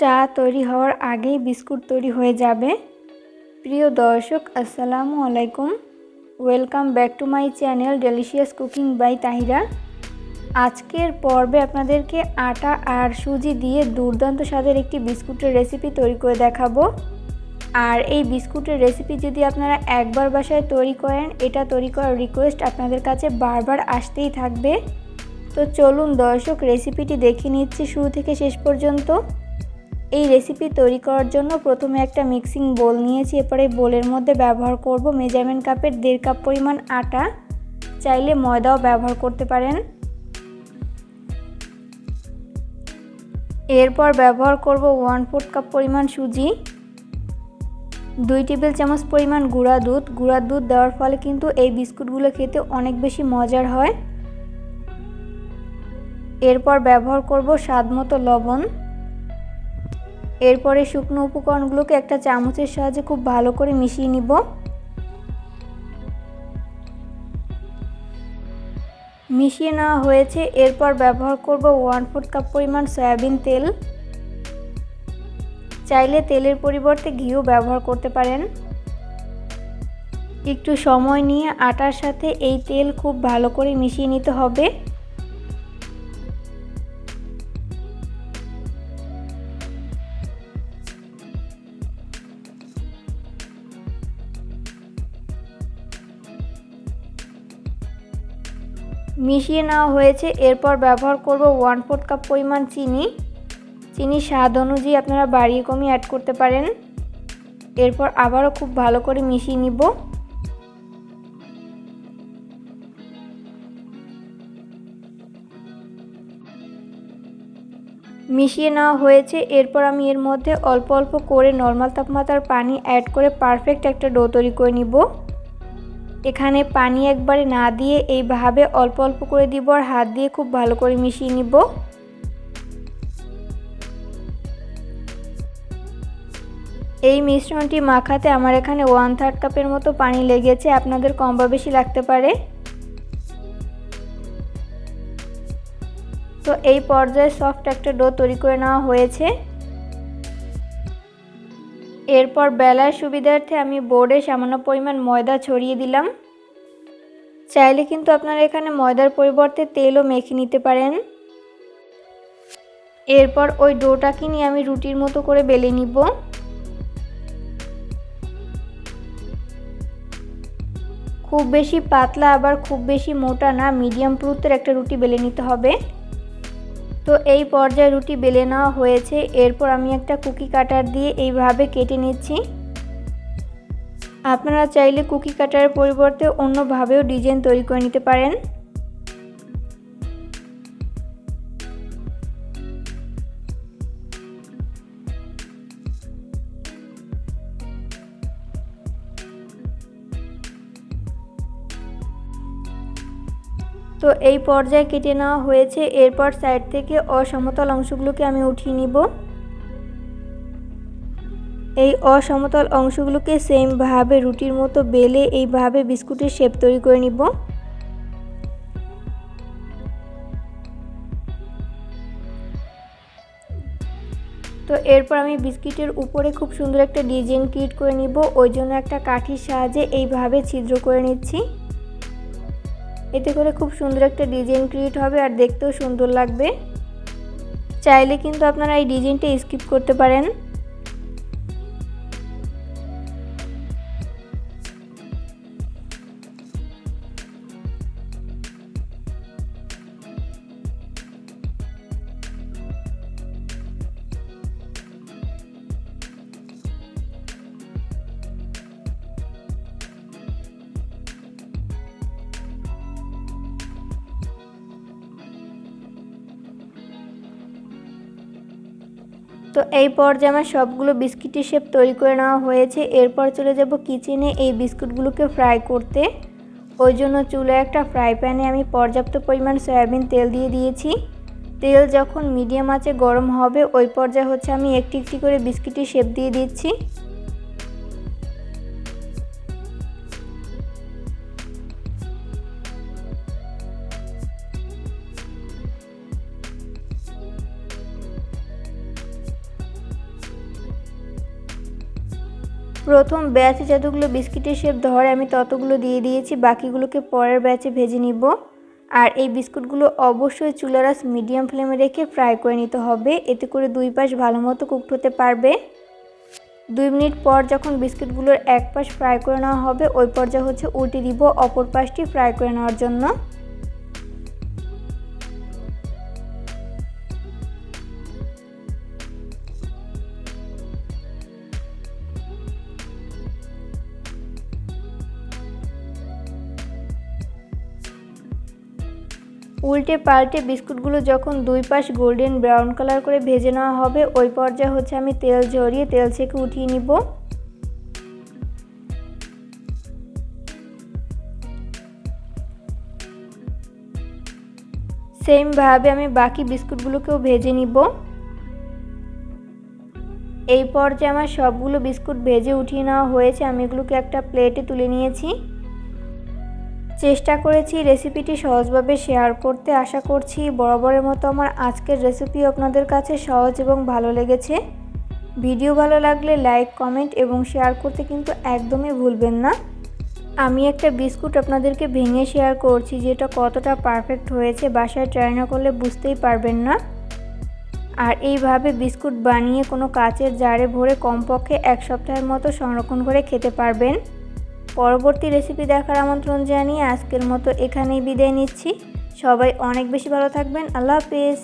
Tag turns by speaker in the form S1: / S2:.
S1: চা তৈরি হওয়ার আগেই বিস্কুট তৈরি হয়ে যাবে। প্রিয় দর্শক, আসসালামু আলাইকুম। Welcome back to my channel delicious cooking by Tahira আজকের পর্বে আপনাদেরকে আটা আর সুজি দিয়ে দুর্দান্ত স্বাদের একটি বিস্কুটের রেসিপি তৈরি করে দেখাবো। আর এই বিস্কুটের রেসিপি যদি আপনারা একবার বাসায় তৈরি করেন, এটা তৈরি করার রিকোয়েস্ট আপনাদের কাছে বারবার আসতেই থাকবে। তো চলুন দর্শক রেসিপিটি দেখে নিচ্ছি শুরু থেকে শেষ পর্যন্ত। এই রেসিপি তৈরি করার জন্য প্রথমে একটা মিক্সিং বোল নিয়েছি। এরপরে বোলের মধ্যে ব্যবহার করব মেজারমেন্ট কাপের দেড় কাপ পরিমাণ আটা। চাইলে ময়দাও ব্যবহার করতে পারেন। এরপর ব্যবহার করব ওয়ান ফোর্থ কাপ পরিমাণ সুজি। দুই টেবিল চামচ পরিমাণ গুঁড়া দুধ। গুঁড়া দুধ দেওয়ার ফলে কিন্তু এই বিস্কুটগুলো খেতে অনেক বেশি মজার হয়। এরপর ব্যবহার করব স্বাদ মতো লবণ। এরপরে শুকনো উপকরণগুলোকে একটা চামচের সাহায্যে খুব ভালো করে মিশিয়ে নিব। মিশিয়ে নেওয়া হয়েছে। এরপর ব্যবহার করব ওয়ান ফোর্থ কাপ পরিমাণ সয়াবিন তেল। চাইলে তেলের পরিবর্তে ঘিও ব্যবহার করতে পারেন। একটু সময় নিয়ে আটার সাথে এই তেল খুব ভালো করে মিশিয়ে নিতে হবে। মিশিয়ে নেওয়া হয়েছে। এরপর ব্যবহার করব ওয়ান ফোর্থ কাপ পরিমাণ চিনি। চিনি স্বাদ অনুযায়ী আপনারা বাড়িয়ে কমিয়ে অ্যাড করতে পারেন। এরপর আবারও খুব ভালো করে মিশিয়ে নিব। মিশিয়ে নেওয়া হয়েছে। এরপর আমি এর মধ্যে অল্প অল্প করে নর্মাল তাপমাত্রার পানি অ্যাড করে পারফেক্ট একটা ডো তৈরি করে নিব। এখানে পানি একবারে না দিয়ে এইভাবে অল্প অল্প করে দিব আর হাত দিয়ে খুব ভালো করে মিশিয়ে নিব। এই মিশ্রণটি মাখাতে আমার এখানে ওয়ান থার্ড কাপের মতো পানি লেগেছে, আপনাদের কম বা বেশি লাগতে পারে। তো এই পর্যায়ে সফট একটা ডো তৈরি করে নেওয়া হয়েছে। এরপর বেলার সুবিধার্থে আমি বোর্ডে সামান্য পরিমাণ ময়দা ছড়িয়ে দিলাম। চাইলে কিন্তু আপনারা এখানে ময়দার পরিবর্তে তেলও মেখে নিতে পারেন। এরপর ওই ডোটাকে নিয়ে আমি রুটির মতো করে বেলে নিব। খুব বেশি পাতলা আবার খুব বেশি মোটা না, মিডিয়াম পুরুত্বের একটা রুটি বেলে নিতে হবে। তো এই পর্যায়ে রুটি বেলে নেওয়া হয়েছে। এরপর আমি একটা কুকি কাটার দিয়ে এইভাবে কেটে নিচ্ছি। আপনারা চাইলে কুকি কাটারের পরিবর্তে অন্যভাবেও ডিজাইন তৈরি করে নিতে পারেন। তো এই পর্যায়ে কেটে নেওয়া হয়েছে। এরপর সাইড থেকে অসমতল অংশগুলোকে আমি উঠিয়ে নিব। এই অসমতল অংশগুলোকে সেমভাবে রুটির মতো বেলে এইভাবে বিস্কুটের শেপ তৈরি করে নিব। তো এরপর আমি বিস্কিটের উপরে খুব সুন্দর একটা ডিজাইন ক্রিয়েট করে নিব। ওই জন্য একটা কাঠির সাহায্যে এইভাবে ছিদ্র করে নিচ্ছি। এতে করে খুব সুন্দর একটা ডিজাইন ক্রিয়েট হবে আর দেখতেও সুন্দর লাগবে। চাইলে কিন্তু আপনারা এই ডিজাইনটা স্কিপ করতে পারেন। তো এই পর্যায়ে আমার সবগুলো বিস্কিটের শেপ তৈরি করে নেওয়া হয়েছে। এরপর চলে যাব কিচেনে এই বিস্কুটগুলোকে ফ্রাই করতে। ওই জন্য চুলে একটা ফ্রাই প্যানে আমি পর্যাপ্ত পরিমাণ সয়াবিন তেল দিয়ে দিয়েছি। তেল যখন মিডিয়াম আছে গরম হবে, ওই পর্যায়ে হচ্ছে আমি একটি একটি করে বিস্কিটের শেপ দিয়ে দিচ্ছি। প্রথম ব্যাচে যতগুলো বিস্কিটের শেপ ধরে আমি ততগুলো দিয়ে দিয়েছি, বাকিগুলোকে পরের ব্যাচে ভেজে নিব। আর এই বিস্কুটগুলো অবশ্যই চুলারাস মিডিয়াম ফ্লেমে রেখে ফ্রাই করে নিতে হবে, এতে করে দুই পাশ ভালো মতো কুকড হতে পারবে। দুই মিনিট পর যখন বিস্কুটগুলোর এক পাশ ফ্রাই করে নেওয়া হবে, ওই পর্যায়ে হচ্ছে উল্টে দিব অপর পাশটি ফ্রাই করে নেওয়ার জন্য। উল্টে পাল্টে বিস্কুটগুলো যখন দুই পাশ গোল্ডেন ব্রাউন কালার করে ভেজে নেওয়া হবে, ওই পর্যায়ে হচ্ছে আমি তেল ঝরিয়ে তেল ছেঁকে উঠিয়ে নিব। সেমভাবে আমি বাকি বিস্কুটগুলোকেও ভেজে নিব। এই পর্যায়ে আমার সবগুলো বিস্কুট ভেজে উঠিয়ে নেওয়া হয়েছে, আমি এগুলোকে একটা প্লেটে তুলে নিয়েছি। চেষ্টা করেছি রেসিপিটি সহজভাবে শেয়ার করতে। আশা করছি বরাবরের মতো আমার আজকের রেসিপি আপনাদের কাছে সহজ এবং ভালো লেগেছে। ভিডিও ভালো লাগলে লাইক, কমেন্ট এবং শেয়ার করতে কিন্তু একদমই ভুলবেন না। আমি একটা বিস্কুট আপনাদেরকে ভেঙে শেয়ার করছি যেটা কতটা পারফেক্ট হয়েছে, বাসায় ট্রাই না করলে বুঝতেই পারবেন না। আর এইভাবে বিস্কুট বানিয়ে কোনো কাচের জারে ভরে কমপক্ষে এক সপ্তাহের মতো সংরক্ষণ করে খেতে পারবেন। পরবর্তী রেসিপি দেখার আমন্ত্রণ জানিয়ে আজকের মতো এখানেই বিদায় নিচ্ছি। সবাই অনেক বেশি ভালো থাকবেন। আল্লাহ হাফিজ।